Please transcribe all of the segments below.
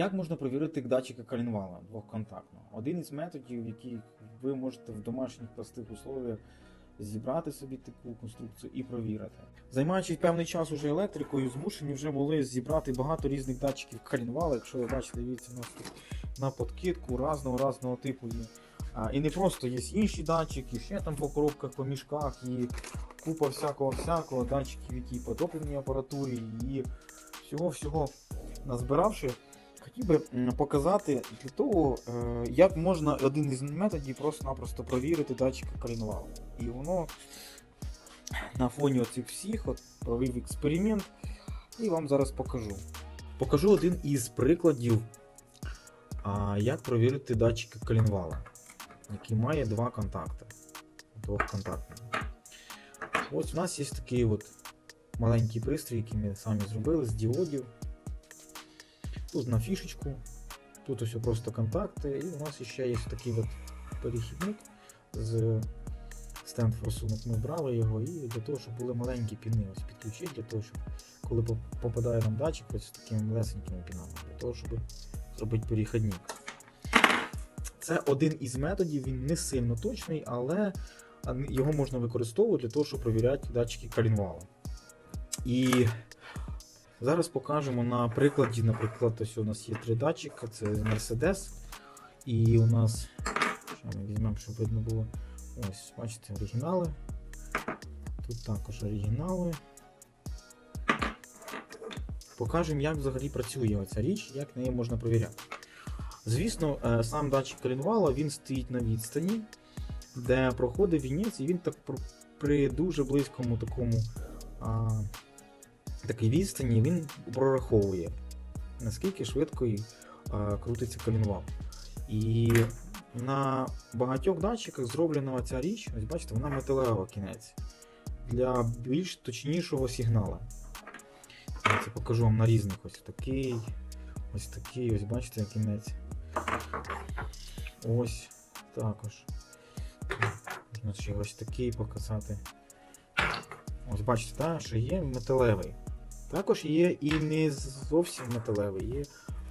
Як можна перевірити датчика коленвала двохконтактного? Один із методів, який ви можете в домашніх простих условіях зібрати собі таку конструкцію і провірити. Займаючись певний час уже електрикою, змушені вже були зібрати багато різних датчиків коленвала. Якщо ви бачите, дивіться, нас тут на подкидку разного разного типу є. А, і не просто є інші датчики, ще там по коробках, по мішках, і купа всякого всякого датчиків, які по топливній апаратурі, і всього-всього назбиравши, хотів би показати для того, е, як можна один із методів просто-напросто провірити датчика коленвалу. І воно на фоні оцих всіх от, провів експеримент і вам зараз покажу. Покажу один із прикладів, як провірити датчики коленвала, який має два контакти. Двохконтактний. Ось у нас є такий от маленький пристрій, який ми самі зробили з діодів. Тут на фішечку, тут ось просто контакти, і у нас ще є такий от перехідник з стенд форсунок. Ми брали його і для того, щоб були маленькі піни ось підключити, для того, щоб коли попадає нам датчик ось такими малесенькими пінами, для того, щоб зробити перехідник. Це один із методів, він не сильно точний, але його можна використовувати для того, щоб перевіряти датчики коленвалу. І зараз покажемо на прикладі, наприклад, ось у нас є три датчика, це Mercedes. І у нас, що ми візьмемо, щоб видно було. Ось, бачите, оригінали. Тут також оригінали. Покажемо, як взагалі працює оця річ, як неї можна перевіряти. Звісно, е, сам датчик коленвала він стоїть на відстані, де проходить вінець, і він так при дуже близькому такому такій відстані він прораховує, наскільки швидко крутиться коленвал. І на багатьох датчиках зроблена ця річ, ось бачите, вона металева кінець для більш точнішого сигналу. Я це покажу вам на різних ось такий, ось такий, ось бачите кінець. Ось також. Ще ось такий показати. Ось бачите, та, що є металевий. Також є і не зовсім металевий, є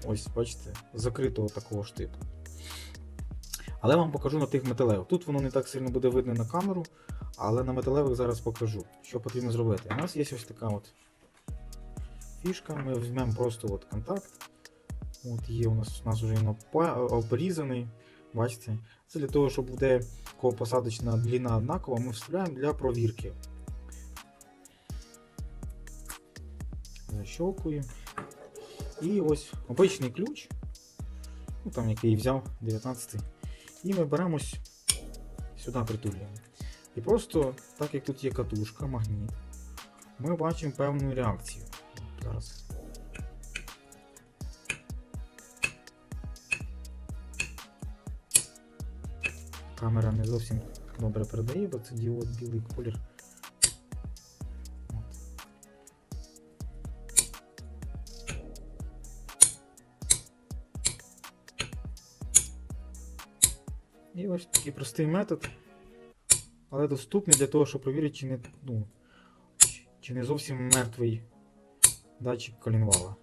ось, бачите, закритого такого ж типу. Але вам покажу на тих металевих. Тут воно не так сильно буде видно на камеру, але на металевих зараз покажу, що потрібно зробити. У нас є ось така от фішка. Ми візьмемо просто от контакт. От є у нас у нас вже він обрізаний. Бачите? Це для того, щоб буде посадочна длина однакова, ми вставляємо для провірки. Защелкуємо. І ось обичний ключ, ну, там, який взяв 19-й. І ми беремо ось сюди притулюємо. І просто, так як тут є катушка, магніт, ми бачимо певну реакцію. Зараз. Камера не зовсім добре передає, бо це діод білий колір. І ось такий простий метод, але доступний для того, щоб перевірити, чи не, ну, чи- не зовсім мертвий датчик коленвала.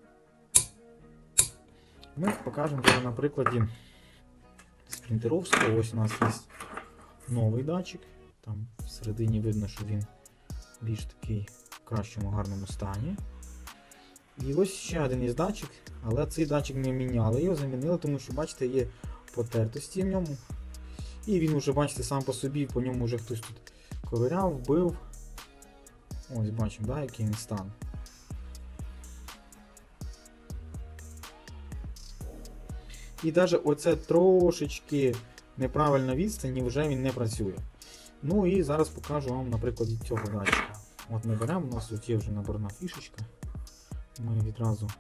Ми покажемо зараз на прикладі спринтеровського. Ось у нас є новий датчик. Там всередині видно, що він більш такий в кращому гарному стані. І ось ще один із датчик, але цей датчик не міняли, його замінили, тому що, бачите, є потертості в ньому. І він вже, бачите, сам по собі, по ньому вже хтось тут ковиряв, вбив. Ось бачимо, да, який він стан. І навіть оце трошечки неправильна відстань, і вже він не працює. Ну і зараз покажу вам на прикладі цього датчика. От ми беремо, у нас тут є вже наборна фішечка. Ми відразу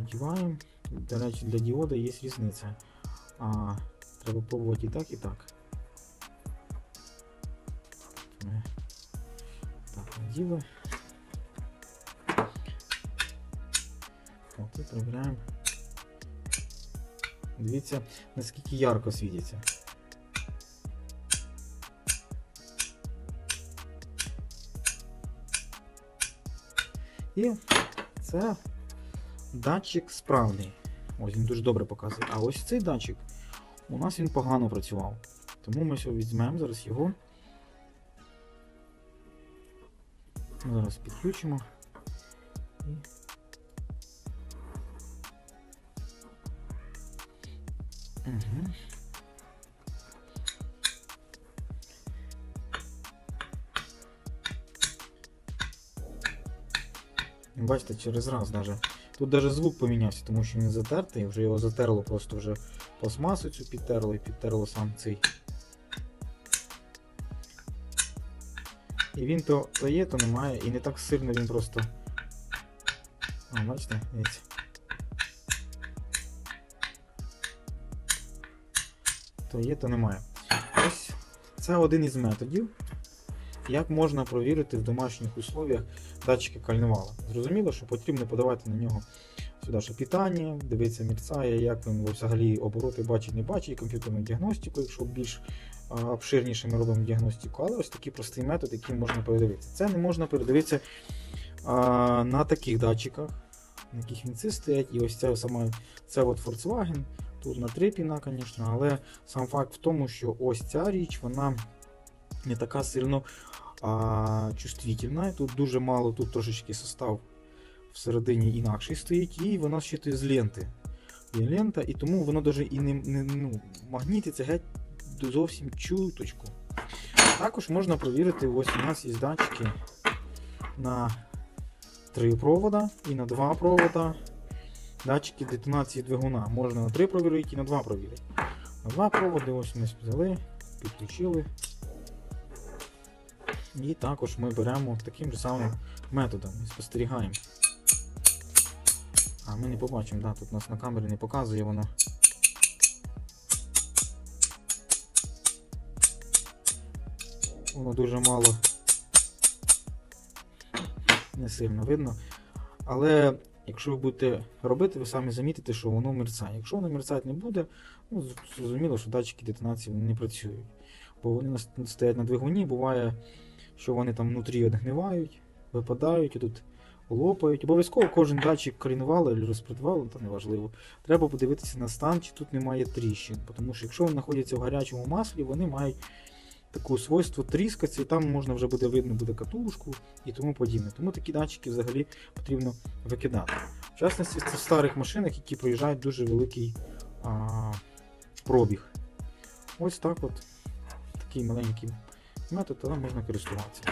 одіваємо. До речі, для діода є різниця. Треба пробувати і так, і так. Так наділи. От і перевіряємо. Дивіться, наскільки ярко світиться. І це датчик справний. Ось він дуже добре показує. А ось цей датчик у нас він погано працював. Тому ми сьогодні візьмемо зараз його. Зараз підключимо. Угу. Бачите, через раз даже. Тут даже звук помінявся, тому що він затертий, вже його затерло просто вже пластмасу цю підтерло і підтерло сам цей. І він то, то є, то немає, і не так сильно він просто. А, бачите, дивіться. То є, то немає. Ось це один із методів, як можна провірити в домашніх условіях датчики кальнувала. Зрозуміло, що потрібно подавати на нього сюди ще питання, дивитися, мерцає, як він взагалі обороти бачить, не бачить, комп'ютерну діагностику, якщо більш обширніше ми робимо діагностику, але ось такий простий метод, який можна передивитися. Це не можна передивитися а, на таких датчиках, на яких вінці стоять. І ось це саме це от Volkswagen. Тут на три піна, звісно, але сам факт в тому, що ось ця річ, вона не така сильно а, чувствительна. Тут дуже мало, тут трошечки состав всередині інакший стоїть, і вона щитує з ленти. Є лента, і тому воно даже і не, не ну, магнітиться геть зовсім чуточку. Також можна провірити, ось у нас є датчики на три провода і на два провода. Датчики детонації двигуна. Можна на три провірити і на два провірити. На два проводи ось ми взяли, підключили. І також ми беремо таким же самим методом і спостерігаємо. А ми не побачимо, да, тут у нас на камері не показує воно. Воно дуже мало не сильно видно. Але якщо ви будете робити, ви самі замітите, що воно мерцає. Якщо воно мерцати не буде, ну, зрозуміло, що датчики детонації не працюють. Бо вони стоять на двигуні, буває, що вони там внутрі відгнивають, випадають і тут лопають. Обов'язково кожен датчик корінували або розпредвали, то неважливо. Треба подивитися на стан, чи тут немає тріщин. Тому що якщо вони знаходяться в гарячому маслі, вони мають таке свойство тріскатися, і там можна вже буде видно буде катушку і тому подібне. Тому такі датчики взагалі потрібно викидати. В частності, це в старих машинах, які проїжджають дуже великий а, пробіг. Ось так от такий маленький метод, але можна користуватися.